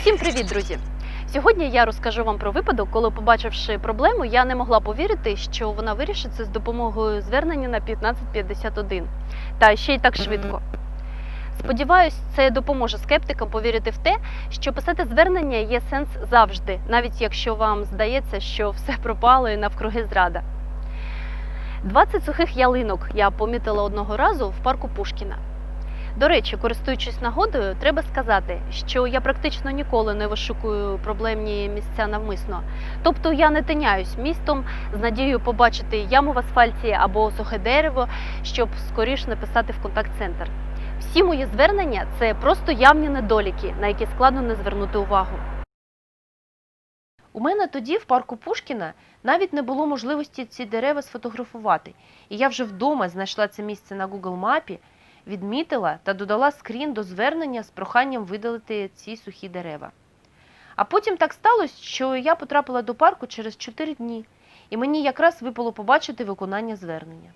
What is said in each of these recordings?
Усім привіт, друзі! Сьогодні я розкажу вам про випадок, коли, побачивши проблему, я не могла повірити, що вона вирішиться з допомогою звернення на 1551. Та ще й так швидко. Сподіваюсь, це допоможе скептикам повірити в те, що писати звернення є сенс завжди, навіть якщо вам здається, що все пропало і навкруги зрада. 20 сухих ялинок я помітила одного разу в парку Пушкіна. До речі, користуючись нагодою, треба сказати, що я практично ніколи не вишукую проблемні місця навмисно. Тобто я не тиняюсь містом з надією побачити яму в асфальті або сухе дерево, щоб скоріш написати в контакт-центр. Всі мої звернення це просто явні недоліки, на які складно не звернути увагу. У мене тоді в парку Пушкіна навіть не було можливості ці дерева сфотографувати, і я вже вдома знайшла це місце на Google мапі, відмітила та додала скрін до звернення з проханням видалити ці сухі дерева. А потім так сталося, що я потрапила до парку через 4 дні, і мені якраз випало побачити виконання звернення.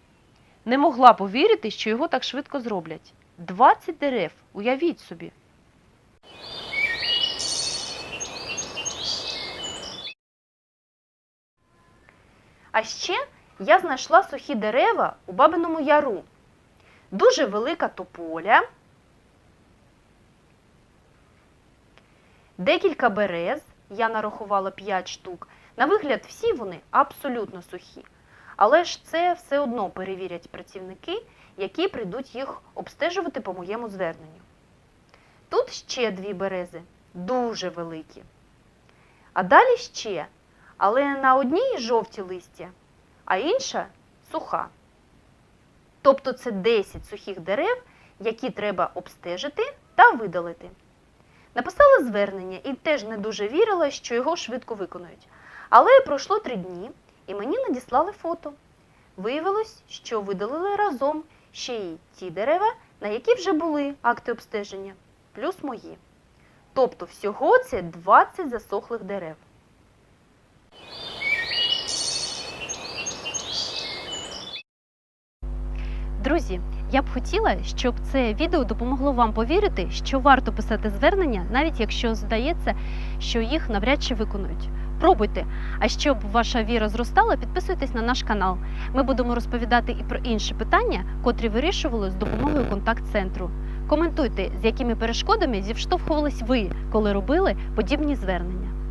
Не могла повірити, що його так швидко зроблять. 20 дерев, уявіть собі. А ще я знайшла сухі дерева у Бабиному Яру. Дуже велика тополя, декілька берез, я нарахувала 5 штук. На вигляд, всі вони абсолютно сухі. Але ж це все одно перевірять працівники, які прийдуть їх обстежувати по моєму зверненню. Тут ще дві берези, дуже великі. А далі ще, але на одній жовті листя, а інша суха. Тобто це 10 сухих дерев, які треба обстежити та видалити. Написала звернення і теж не дуже вірила, що його швидко виконують. Але пройшло три дні, і мені надіслали фото. Виявилось, що видалили разом ще й ті дерева, на які вже були акти обстеження, плюс мої. Тобто всього це 20 засохлих дерев. Друзі, я б хотіла, щоб це відео допомогло вам повірити, що варто писати звернення, навіть якщо здається, що їх навряд чи виконують. Пробуйте. А щоб ваша віра зростала, підписуйтесь на наш канал. Ми будемо розповідати і про інші питання, котрі вирішували з допомогою контакт-центру. Коментуйте, з якими перешкодами зіштовхувались ви, коли робили подібні звернення.